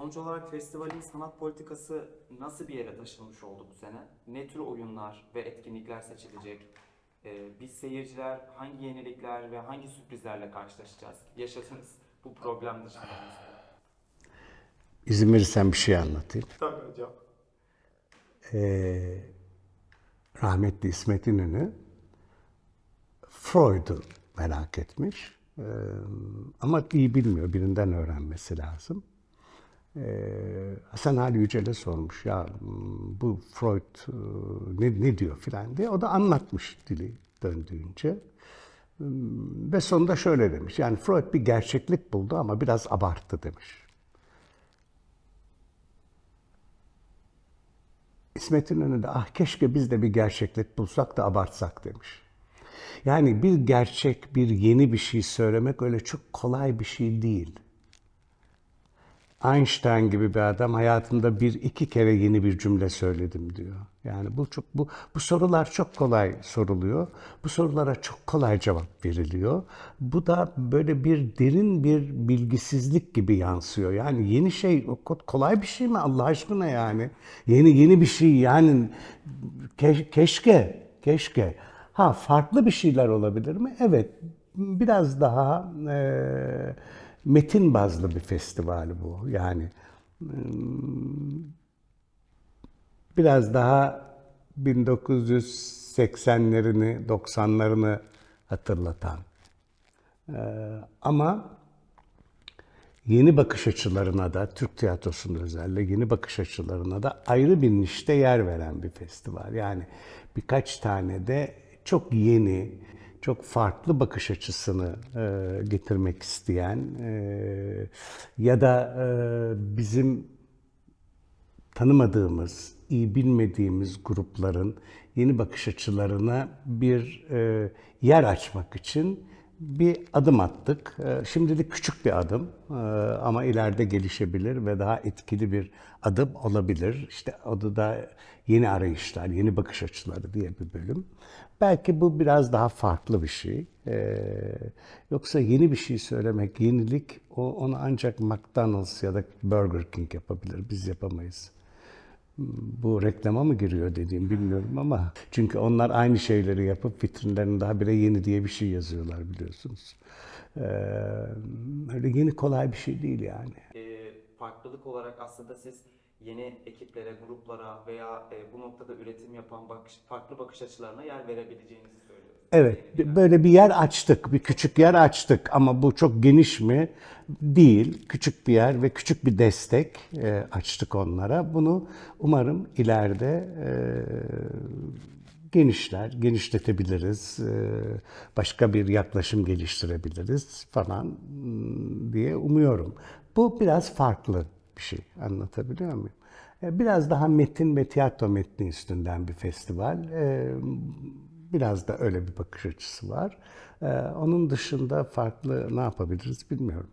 Sonuç olarak festivalin sanat politikası nasıl bir yere taşınmış oldu bu sene? Ne tür oyunlar ve etkinlikler seçilecek? Ee, biz seyirciler hangi yenilikler ve hangi sürprizlerle karşılaşacağız? Yaşadınız bu problem dışında. İzin verirsen bir şey anlatayım. Tabii hocam. Ee, rahmetli İsmet İnönü Freud'u merak etmiş. Ee, ama iyi bilmiyor. Birinden öğrenmesi lazım. Ee, Hasan Ali Yücel'e sormuş ya hmm, bu Freud e, ne, ne diyor filan diye. O da anlatmış dili döndüğünce. Hmm, Ve sonunda şöyle demiş. Yani Freud bir gerçeklik buldu ama biraz abarttı demiş. İsmet İnönü de ah keşke biz de bir gerçeklik bulsak da abartsak demiş. Yani bir gerçek, bir yeni bir şey söylemek öyle çok kolay bir şey değil. Einstein gibi bir adam hayatımda bir iki kere yeni bir cümle söyledim diyor. Yani bu çok bu bu sorular çok kolay soruluyor. Bu sorulara çok kolay cevap veriliyor. Bu da böyle bir derin bir bilgisizlik gibi yansıyor. Yani yeni şey kolay bir şey mi Allah aşkına yani? Yeni yeni bir şey yani ke- keşke keşke ha farklı bir şeyler olabilir mi? Evet. Biraz daha eee metin bazlı bir festival bu. Yani hmm, biraz daha 1980'lerini, 90'larını hatırlatan. Ee, ama yeni bakış açılarına da, Türk tiyatrosunun özellikle yeni bakış açılarına da ayrı bir nişte yer veren bir festival. Yani birkaç tane de çok yeni, çok farklı bakış açısını e, getirmek isteyen e, ya da e, bizim tanımadığımız, iyi bilmediğimiz grupların yeni bakış açılarına bir e, yer açmak için bir adım attık. E, şimdilik küçük bir adım e, ama ileride gelişebilir ve daha etkili bir adım olabilir. İşte adı da yeni arayışlar, yeni bakış açıları diye bir bölüm. Belki bu biraz daha farklı bir şey. E, yoksa yeni bir şey söylemek, yenilik o, onu ancak McDonald's ya da Burger King yapabilir. Biz yapamayız bu reklama mı giriyor dediğim bilmiyorum ama çünkü onlar aynı şeyleri yapıp vitrinlerinde daha bile yeni diye bir şey yazıyorlar biliyorsunuz. Ee, öyle yeni kolay bir şey değil yani. Ee, farklılık olarak aslında siz yeni ekiplere, gruplara veya e, bu noktada üretim yapan bakış, farklı bakış açılarına yer verebileceğinizi söylüyorsunuz. Evet, böyle bir yer açtık, bir küçük yer açtık ama bu çok geniş mi? Değil. Küçük bir yer ve küçük bir destek e, açtık onlara. Bunu umarım ileride e, genişler, genişletebiliriz, e, başka bir yaklaşım geliştirebiliriz falan hmm, diye umuyorum. Bu biraz farklı bir şey, anlatabiliyor muyum? Biraz daha metin ve tiyatro metni üstünden bir festival. Biraz da öyle bir bakış açısı var. E, Onun dışında farklı ne yapabiliriz bilmiyorum.